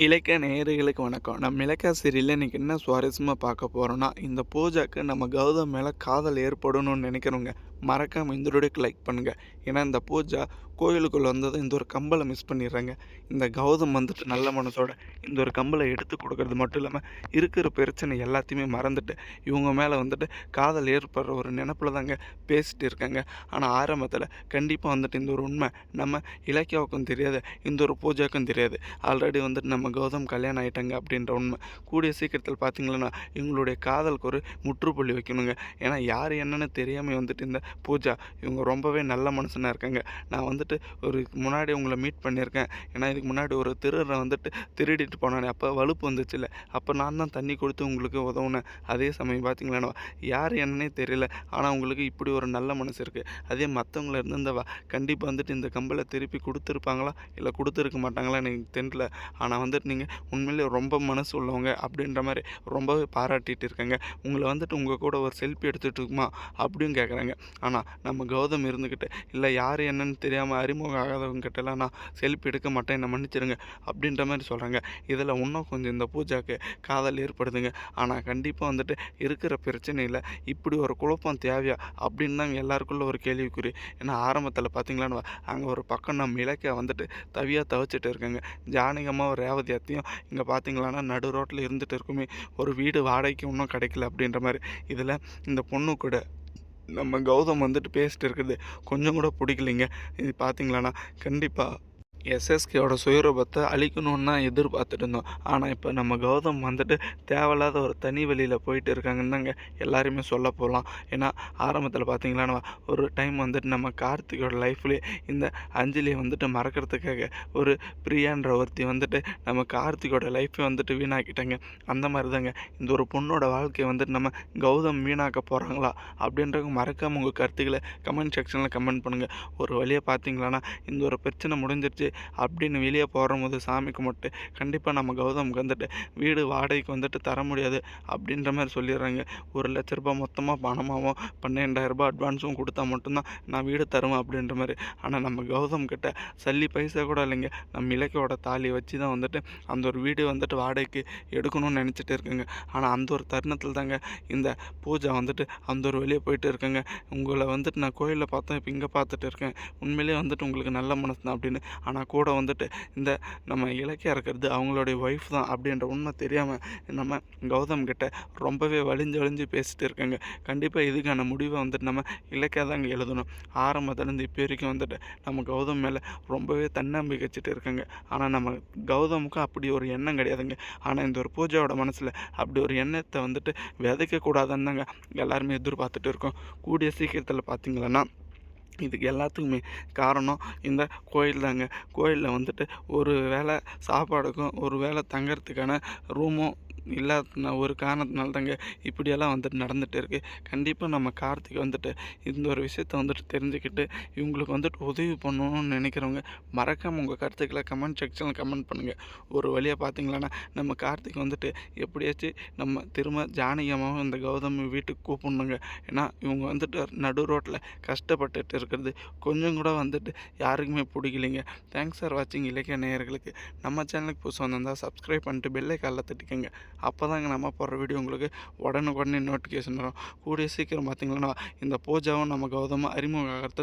இலக்கிய நேயர்களுக்கு வணக்கம். நம்ம இலக்கிய சீரியலில் இன்றைக்கி என்ன சுவாரஸ்யமாக பார்க்க போகிறோன்னா இந்த பூஜாக்கு நம்ம கௌதம் மேலே காதல் ஏற்படணும்னு நினைக்கிறவங்க மறக்காமல் இந்த வீடியோக்கு லைக் பண்ணுங்கள் ஏன்னா இந்த பூஜா கோயிலுக்குள்ளே வந்ததும் இந்த ஒரு கம்பலை மிஸ் பண்ணிடுறாங்க. இந்த கௌதம் வந்துட்டு நல்ல மனசோட இந்த ஒரு கம்பலை எடுத்து கொடுக்கறது மட்டும் இல்லாமல் இருக்கிற பிரச்சனை எல்லாத்தையுமே மறந்துட்டு இவங்க மேலே வந்துட்டு காதல் ஏற்படுற ஒரு நினப்பில் தாங்க பேசிட்டு இருக்காங்க. ஆனால் ஆரம்பத்தில் கண்டிப்பாக வந்துட்டு இந்த ஒரு உண்மை நம்ம இலக்கியாவுக்கும் தெரியாது இந்த ஒரு பூஜாவுக்கும் தெரியாது. ஆல்ரெடி வந்துட்டு நம்ம கௌதம் கல்யாணம் ஆகிட்டாங்க அப்படின்ற உண்மை. கூடிய சீக்கிரத்தில் பார்த்தீங்கன்னா இவங்களுடைய காதலுக்கு ஒரு முற்றுப்புள்ளி வைக்கணுங்க. ஏன்னா யார் என்னன்னு தெரியாமல் வந்துட்டு இந்த பூஜா இவங்க ரொம்பவே நல்ல மனுஷனாக இருக்காங்க. நான் வந்துட்டு ஒரு முன்னாடி உங்களை மீட் பண்ணியிருக்கேன். ஏன்னா இதுக்கு முன்னாடி ஒரு திருடரை வந்துட்டு திருடிட்டு போனானே அப்போ வலுப்பு வந்துச்சுல்ல. அப்போ நான் தான் தண்ணி கொடுத்து உங்களுக்கு உதவுனேன். அதே சமயம் பார்த்தீங்களா யார் என்னன்னே தெரியல. ஆனால் உங்களுக்கு இப்படி ஒரு நல்ல மனசு இருக்குது அதே மற்றவங்கள இருந்திருந்தவா கண்டிப்பாக வந்துட்டு இந்த கம்பலை திருப்பி கொடுத்துருப்பாங்களா? இல்லை கொடுத்துருக்க மாட்டாங்களா எனக்கு தெரியல. ஆனால் வந்துட்டு நீங்கள் உண்மையிலே ரொம்ப மனசு உள்ளவங்க அப்படின்ற மாதிரி ரொம்பவே பாராட்டிட்டு இருக்காங்க. உங்களை வந்துட்டு உங்கள் கூட ஒரு செல்ஃபி எடுத்துகிட்டு இருக்குமா? அப்படின்னு கேட்குறாங்க ஆனால் நம்ம கௌதம் இருந்துக்கிட்டு இல்லை யார் என்னன்னு தெரியாமல் அறிமுகம் ஆகாதவங்ககிட்டலாம் நான் செல்ஃபி எடுக்க மாட்டேன் என்னை மன்னிச்சிருங்க அப்படின்ற மாதிரி சொல்கிறாங்க இதில் இன்னும் கொஞ்சம் இந்த பூஜாக்கு காதல் ஏற்படுதுங்க. ஆனால் கண்டிப்பாக வந்துட்டு இருக்கிற பிரச்சனையில் இப்படி ஒரு குழப்பம் தேவையா அப்படின்னு தாங்க எல்லாருக்குள்ள ஒரு கேள்விக்குறி. ஏன்னா ஆரம்பத்தில் பார்த்தீங்களான்னு அங்கே ஒரு பக்கம் நம்ம இலக்கிய வந்துட்டு தவியாக தவிச்சிட்டு இருக்கேங்க. ஜானகமாக ஒரு ரேவதி அத்தையும் இங்கே பார்த்தீங்களான்னா நடு ரோட்டில் இருந்துகிட்டு இருக்குமே ஒரு வீடு வாடகைக்கு இன்னும் கிடைக்கல அப்படின்ற மாதிரி. இதில் இந்த பொண்ணு கூட நம்ம கௌதம் வந்துட்டு பேசிட்டு இருக்கிறது கொஞ்சம் கூட பிடிக்கலைங்க. இது பார்த்தீங்களாண்ணா கண்டிப்பாக எஸ்எஸ்கேயோட சுயரூபத்தை அழிக்கணும்னு தான் எதிர்பார்த்துட்டு இருந்தோம். ஆனால் இப்போ நம்ம கௌதம் வந்துட்டு தேவையில்லாத ஒரு தனி வழியில் போயிட்டு இருக்காங்கன்னு தாங்க எல்லாருமே சொல்ல போகலாம் ஏன்னா ஆரம்பத்தில் பார்த்தீங்களான்னா ஒரு டைம் வந்துட்டு நம்ம கார்த்திகோட லைஃப்லேயே இந்த அஞ்சலியை வந்துட்டு மறக்கிறதுக்காக ஒரு பிரியான்ற ஒருத்தி வந்துட்டு நம்ம கார்த்திகோட லைஃப்பை வந்துட்டு வீணாக்கிட்டாங்க. அந்த மாதிரி தாங்க இந்த ஒரு பொண்ணோட வாழ்க்கையை வந்துட்டு நம்ம கௌதம் வீணாக்க போகிறாங்களா அப்படின்றவங்க மறக்காமல் உங்கள் கருத்துக்களை கமெண்ட் செக்ஷனில் கமெண்ட் பண்ணுங்கள் ஒரு வழியாக பார்த்தீங்களான்னா இந்த ஒரு பிரச்சனை முடிஞ்சிருச்சு அப்படின்னு வெளியே போகும்போது சாமி கும்பிட்டு கண்டிப்பாக நம்ம கௌதமுக்கு வந்துட்டு வீடு வாடகைக்கு வந்துட்டு தர முடியாது அப்படின்ற மாதிரி சொல்லிடுறாங்க. ஒரு லட்ச ரூபாய் மொத்தமாக பணமாகவும் பன்னெண்டாயிரரூபா அட்வான்ஸும் கொடுத்தா மட்டும்தான் நான் வீடு தருவேன் அப்படின்ற மாதிரி. ஆனால் நம்ம கௌதம் கிட்ட சல்லி பைசா கூட இல்லைங்க. நம்ம இலக்கையோட தாலி வச்சு தான் வந்துட்டு அந்த ஒரு வீடு வந்துட்டு வாடகைக்கு எடுக்கணும்னு நினச்சிட்டு இருக்குங்க. ஆனால் அந்த ஒரு தருணத்தில் தாங்க இந்த பூஜை வந்துட்டு அந்த ஒரு வெளியே போயிட்டு இருக்கேங்க. உங்களை வந்துட்டு நான் கோயிலில் பார்த்தேன் இப்போ இங்கே பார்த்துட்டு இருக்கேன். உண்மையிலேயே வந்துட்டு உங்களுக்கு நல்ல மனசு தான் அப்படின்னு. ஆனால் கூட வந்துட்டு இந்த நம்ம இலக்கியா இருக்கிறது அவங்களுடைய ஒய்ஃப் தான் அப்படின்ற உண்மை தெரியாமல் நம்ம கௌதம் கிட்ட ரொம்பவே வலிஞ்சு வலிஞ்சு பேசிட்டு இருக்காங்க. கண்டிப்பாக இதுக்கான முடிவை வந்துட்டு நம்ம இலக்கியா தாங்க எழுதணும். ஆரம்பத்துலேருந்து இப்போ வரைக்கும் வந்துட்டு நம்ம கௌதம் மேலே ரொம்பவே தன்னம்பிக்கை வச்சுட்டு இருக்கேங்க. ஆனால் நம்ம கௌதமுக்கு அப்படி ஒரு எண்ணம் கிடையாதுங்க. ஆனால் இந்த ஒரு பூஜாவோட மனசில் அப்படி ஒரு எண்ணத்தை வந்துட்டு விதைக்கக்கூடாதுன்னு தாங்க எல்லாருமே எதிர்பார்த்துட்டு இருக்கோம். கூடிய சீக்கிரத்தில் பார்த்தீங்களன்னா இதுக்கு எல்லாத்துக்குமே காரணம் இந்த கோயில் தாங்க. கோயிலில் வந்துட்டு ஒரு வேளை சாப்பாடுக்கும் ஒரு வேளை தங்கறதுக்கான ரூமும் இல்லாத ஒரு காரணத்தினால தாங்க இப்படியெல்லாம் வந்துட்டு நடந்துகிட்டு இருக்குது கண்டிப்பாக நம்ம கார்த்திக் வந்துட்டு இந்த ஒரு விஷயத்த வந்துட்டு தெரிஞ்சுக்கிட்டு இவங்களுக்கு வந்துட்டு உதவி பண்ணணும்னு நினைக்கிறவங்க மறக்காமல் உங்கள் கருத்துக்களை கமெண்ட் செக்ஷனில் கமெண்ட் பண்ணுங்கள் ஒரு வழியாக பார்த்தீங்களான்னா நம்ம கார்த்திக் வந்துட்டு எப்படியாச்சும் நம்ம திரும்ப ஜானகியமாகவும் இந்த கௌதமி வீட்டுக்கு கூப்பிடணுங்க. ஏன்னா இவங்க வந்துட்டு நடு ரோட்டில் கஷ்டப்பட்டுட்டு இருக்கிறது. கொஞ்சம் கூட வந்துட்டு யாருக்குமே பிடிக்கலைங்க. தேங்க்ஸ் ஃபார் வாட்சிங் இலக்கிய நேயர்களுக்கு. நம்ம சேனலுக்கு புதுசு வந்திருந்தால் சப்ஸ்கிரைப் பண்ணிட்டு பெல்லை காலில் தட்டிக்கோங்க. அப்போ தாங்க நம்ம போடுற வீடியோ உங்களுக்கு உடனுக்குடனே நோட்டிஃபிகேஷன் வரும். கூடிய சீக்கிரம் பார்த்தீங்கன்னா இந்த பூஜாவும் நம்ம கௌதமாக அறிமுகம் ஆகிறது